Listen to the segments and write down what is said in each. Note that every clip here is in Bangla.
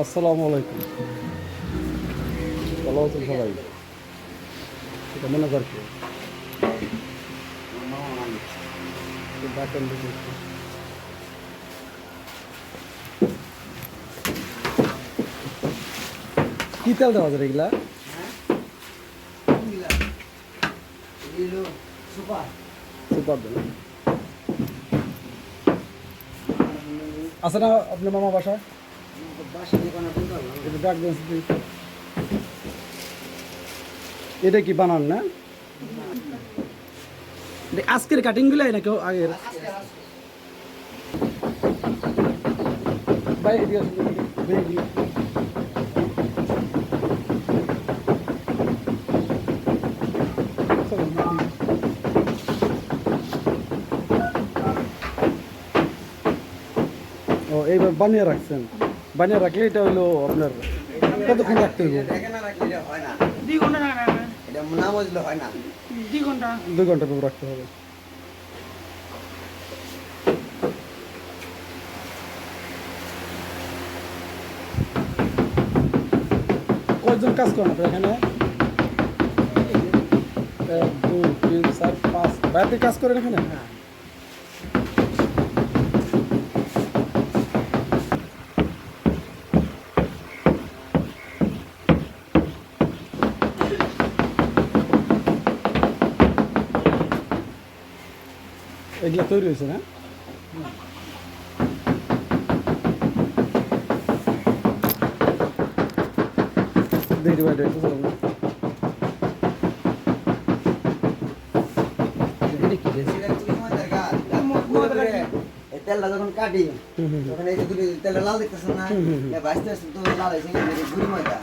আসসালামু আলাইকুম। ভালো আছেন সবাই? এটা ম্যানেজার কে একটু ডাকেন। কি তেল দেওয়া যায় এগুলা সুপার। দেন আছে না আপনার মামা বাসায়? এটা কি বানান না? আজকের কাটিংগুলো নাকি আগের। ভাই এইবার বানিয়ে রাখছেন। বানিয়ে রাখলে এটা হলো আপনার কতক্ষণ রাখতে হবে? দুই ঘণ্টা হয় পর রাখতে হবে। কয়জন কাজ করেন এখানে? এক, দুই, তিন, চার, পাঁচ। বাইরে কাজ করেন এখানে? এগুলা তৈরি হয়েছে না? দেখি বাইরে একটু তেলটা যখন কাটি। তখন এই যে গুলি তেলটা লাল দেখতেছেন না? ভাজতে আসতে তো লাল হয়েছে এই যে গুড়ি ময়দা।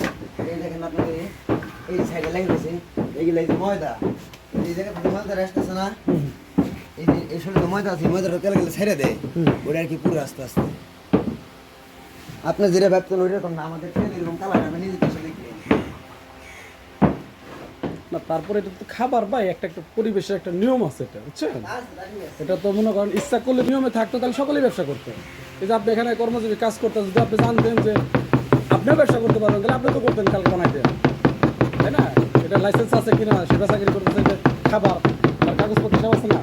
এই দেখেন আপনার এই- সাইডে লেগে গেছে এইগুলো ময়দা। এই জায়গায় ময়দা আসতেছে না? এই যে এই শরীরে ময়দা আছে ময়দাটা তেল গেলে ছেড়ে দেয় ওটা আর কি পুরো আস্তে আস্তে। আপনি যেটা ভাবতেন ওই রকম না আমাদের তেল এরকম কালার আমি নিজে চোখে দেখি না তারপরে এটা তো খাবার ভাই একটা একটা পরিবেশের একটা নিয়ম আছে এটা বুঝছেন? এটা তো মনে করেন ইচ্ছা করলে নিয়মে থাকতো তাহলে সকলেই ব্যবসা করতো। এই যে আপনি এখানে কর্মজীবী কাজ করতেন যদি আপনি জানতেন যে আপনিও ব্যবসা করতে পারবেন তাহলে আপনি তো করতেন কালকে বানাইতে। তাই না? এটা লাইসেন্স আছে কিনা সে বেচাকিরি করতেছে খাবার আর কাগজপত্র সব আছে না?